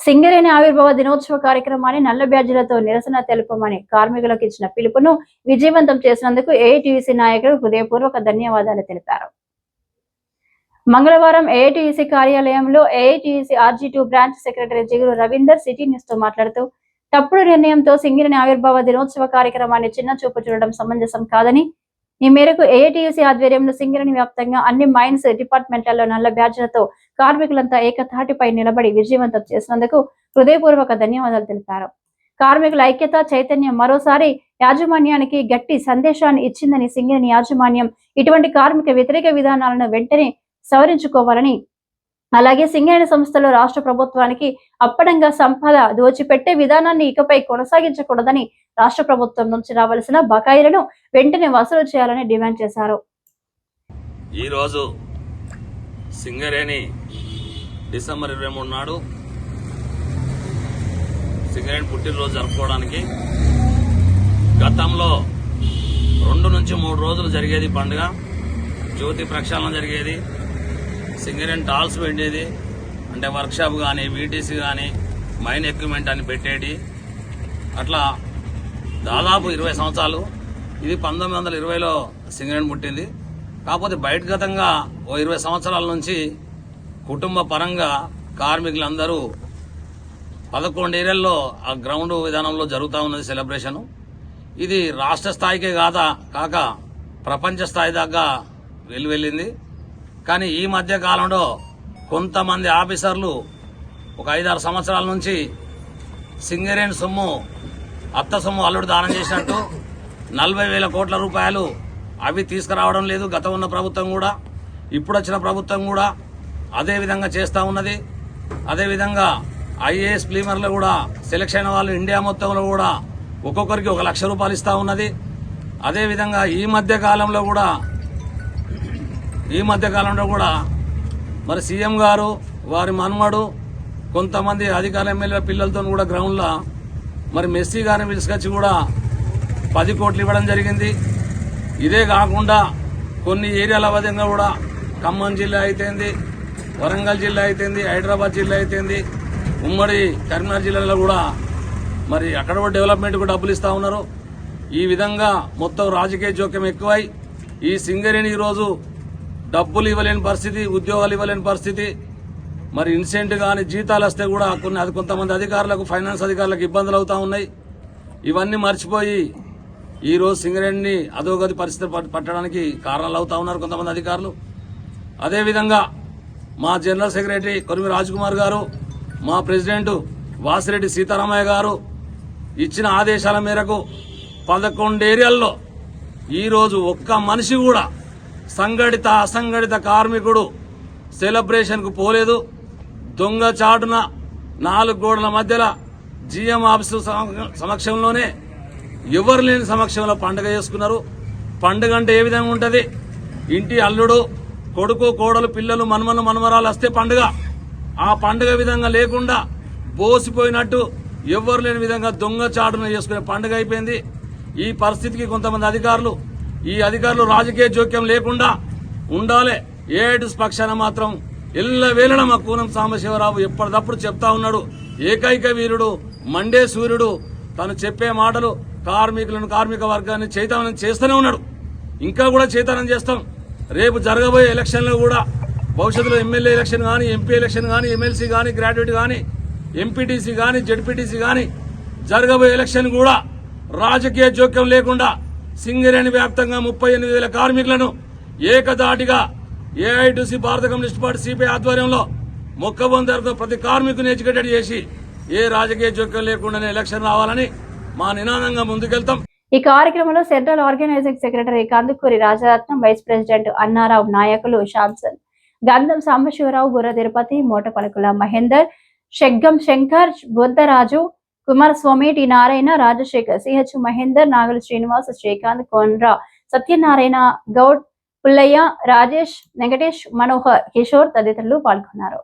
సింగరేణి ఆవిర్భావ దినోత్సవ కార్యక్రమాన్ని నల్ల బ్యాడ్జీలతో నిరసన తెలుపమని కార్మికులకు ఇచ్చిన పిలుపును విజయవంతం చేసినందుకు ఏఐటీయూసీ నాయకులు హృదయపూర్వక ధన్యవాదాలు తెలిపారు. మంగళవారం ఏఐటీయూసీ కార్యాలయంలో AITUC RG two branch secretary జిగురు రవీందర్ సిటీ న్యూస్తో మాట్లాడుతూ తప్పుడు నిర్ణయంతో సింగరేణి ఆవిర్భావ దినోత్సవ కార్యక్రమాన్ని చిన్న చూపు చూడడం సమంజసం కాదని ఈ మేరకు ఏఐటీయూసీ ఆధ్వర్యంలో సింగరేణి వ్యాప్తంగా అన్ని మైన్స్ డిపార్ట్మెంట్లలో నల్ల బ్యాడ్జ్లతో కార్మికులంతా ఏకతాటిపై నిలబడి విజయవంతం చేసినందుకు హృదయపూర్వక ధన్యవాదాలు తెలిపారు. కార్మికుల ఐక్యత చైతన్యం మరోసారి యాజమాన్యానికి గట్టి సందేశాన్ని ఇచ్చిందని సింగరేణి యాజమాన్యం ఇటువంటి కార్మిక వ్యతిరేక విధానాలను వెంటనే సవరించుకోవాలని అలాగే సింగరేణి సంస్థలో రాష్ట్ర ప్రభుత్వానికి అప్పడంగా సంపద దోచిపెట్టే విధానాన్ని ఇకపై కొనసాగించకూడదని రాష్ట్ర ప్రభుత్వం నుంచి రావాల్సిన బకాయిలను వెంటనే వసూలు చేయాలని డిమాండ్ చేశారు. ఈరోజు సింగరేణి డిసెంబర్ ఇరవై మూడు నాడు సింగరేణి పుట్టినరోజు జరుపుకోవడానికి గతంలో రెండు నుంచి మూడు రోజులు జరిగేది పండుగ. జ్యోతి ప్రక్షాళన జరిగేది. సింగరేణి టాల్స్ పెట్టేది. అంటే వర్క్షాప్ కానీ వీటీసీ కానీ మైన్ ఎక్విప్మెంట్ అని పెట్టేది అట్లా దాదాపు ఇరవై సంవత్సరాలు. ఇది పంతొమ్మిది వందల ఇరవైలో సింగరేణి పుట్టింది. కాకపోతే బయటగతంగా ఓ ఇరవై సంవత్సరాల నుంచి కుటుంబ పరంగా కార్మికులందరూ పదకొండు ఏరియాల్లో ఆ గ్రౌండ్ విధానంలో జరుగుతూ ఉన్నది సెలబ్రేషన్. ఇది రాష్ట్ర స్థాయికే కాదా కాక ప్రపంచ స్థాయి దాకా వెళ్ళి వెళ్ళింది కానీ ఈ మధ్య కాలంలో కొంతమంది ఆఫీసర్లు ఒక ఐదారు సంవత్సరాల నుంచి సింగరేణి సొమ్ము అత్త సొమ్ము అల్లుడు దానం చేసినట్టు నలభై వేల కోట్ల రూపాయలు అవి తీసుకురావడం లేదు. గత ఉన్న ప్రభుత్వం కూడా ఇప్పుడు వచ్చిన ప్రభుత్వం కూడా అదే విధంగా చేస్తూ ఉన్నది. అదేవిధంగా ఐఏఎస్ ప్లీమర్లు కూడా సెలెక్షన్ అయిన వాళ్ళు ఇండియా మొత్తంలో కూడా ఒక్కొక్కరికి ఒక లక్ష రూపాయలు ఇస్తూ ఉన్నది. అదేవిధంగా ఈ మధ్య కాలంలో కూడా ఈ మధ్యకాలంలో కూడా మరి సీఎం గారు వారి మనుమడు కొంతమంది అధికార ఎమ్మెల్యే పిల్లలతో కూడా గ్రౌండ్లో మరి మెస్సీ గారిని పిలుచుకొచ్చి కూడా పది కోట్లు ఇవ్వడం జరిగింది. ఇదే కాకుండా కొన్ని ఏరియాల విధంగా కూడా ఖమ్మం జిల్లా అయితేంది వరంగల్ జిల్లా అయితేంది హైదరాబాద్ జిల్లా అయితేంది ఉమ్మడి కరీంనగర్ జిల్లాలో కూడా మరి అక్కడ కూడా డెవలప్మెంట్కు డబ్బులు ఇస్తూ ఉన్నారు. ఈ విధంగా మొత్తం రాజకీయ జోక్యం ఎక్కువై ఈ సింగరేణి ఈరోజు డబ్బులు ఇవ్వలేని పరిస్థితి ఉద్యోగాలు ఇవ్వలేని పరిస్థితి. మరి ఇన్సెంట్ కానీ జీతాలు వస్తే కూడా కొన్ని అది కొంతమంది అధికారులకు ఫైనాన్స్ అధికారులకు ఇబ్బందులు అవుతూ ఉన్నాయి. ఇవన్నీ మర్చిపోయి ఈరోజు సింగరేణిని అధోగతి పరిస్థితి పట్టడానికి కారణాలు అవుతా ఉన్నారు కొంతమంది అధికారులు. అదేవిధంగా మా జనరల్ సెక్రటరీ కొరిమి రాజ్కుమార్ గారు మా ప్రెసిడెంట్ వాసిరెడ్డి సీతారామయ్య గారు ఇచ్చిన ఆదేశాల మేరకు పదకొండు ఏరియాల్లో ఈరోజు ఒక్క మనిషి కూడా సంఘటిత అసంఘటిత కార్మికుడు సెలబ్రేషన్కు పోలేదు. దొంగ చాటున నాలుగు గోడల మధ్యలో జిఎం ఆఫీసు సమక్షంలోనే ఎవరు లేని సమక్షంలో పండుగ చేసుకున్నారు. పండుగ అంటే ఏ విధంగా ఉంటుంది? ఇంటి అల్లుడు కొడుకు కోడలు పిల్లలు మన్మను మన్మరాలు వస్తే పండుగ. ఆ పండుగ విధంగా లేకుండా బోసిపోయినట్టు ఎవ్వరు లేని విధంగా దొంగ చాటున చేసుకునే పండుగ అయిపోయింది. ఈ పరిస్థితికి కొంతమంది అధికారులు ఈ అధికారులు రాజకీయ జోక్యం లేకుండా ఉండాలి. ఏఐటిస్ పక్షాన మాత్రం ఎల్ల వేళన మా కూనం సాంబశివరావు ఎప్పటికప్పుడు చెప్తా ఉన్నాడు. ఏకైక వీరుడు మండే సూర్యుడు. తను చెప్పే మాటలు కార్మికులను కార్మిక వర్గాన్ని చైతన్యం చేస్తూనే ఉన్నాడు. ఇంకా కూడా చైతన్యం చేస్తాం. రేపు జరగబోయే ఎలక్షన్లో కూడా భవిష్యత్తులో ఎమ్మెల్యే ఎలక్షన్ కానీ ఎంపీ ఎలక్షన్ కానీ ఎమ్మెల్సీ కానీ గ్రాడ్యుయేట్ కానీ ఎంపీటీసీ కానీ జడ్పీటీసీ కానీ జరగబోయే ఎలక్షన్ కూడా రాజకీయ జోక్యం లేకుండా సింగరేణి వ్యాప్తంగా ముప్పై ఎనిమిది వేల కార్మికులను ఏకదాటిగా ఏఐటీసీ భారత కమ్యూనిస్ట్ పార్టీ సిపిఐ ఆధ్వర్యంలో మొక్కబొందరుతో ప్రతి కార్మికుని ఎడ్యుకేటెడ్ చేసి ఏ రాజకీయ జోక్యం లేకుండానే ఎలక్షన్ రావాలని మా నినాదంగా ముందుకెళ్తాం. ఈ కార్యక్రమంలో central organising secretary Kandukuri Rajaratnam vice president Annarao నాయకులు Samson Gandham Sambasivarao Burra Tirupati Motapalakula Mahender Sheggam Shankar Buddharaju Kumaraswamy T. Narayana Rajasekhar CH Mahender Nagala Srinivas Srikanth Kondra Satyanarayana Goud Pullaiah Rajesh Venkatesh Manohar Kishore తదితరులు పాల్గొన్నారు.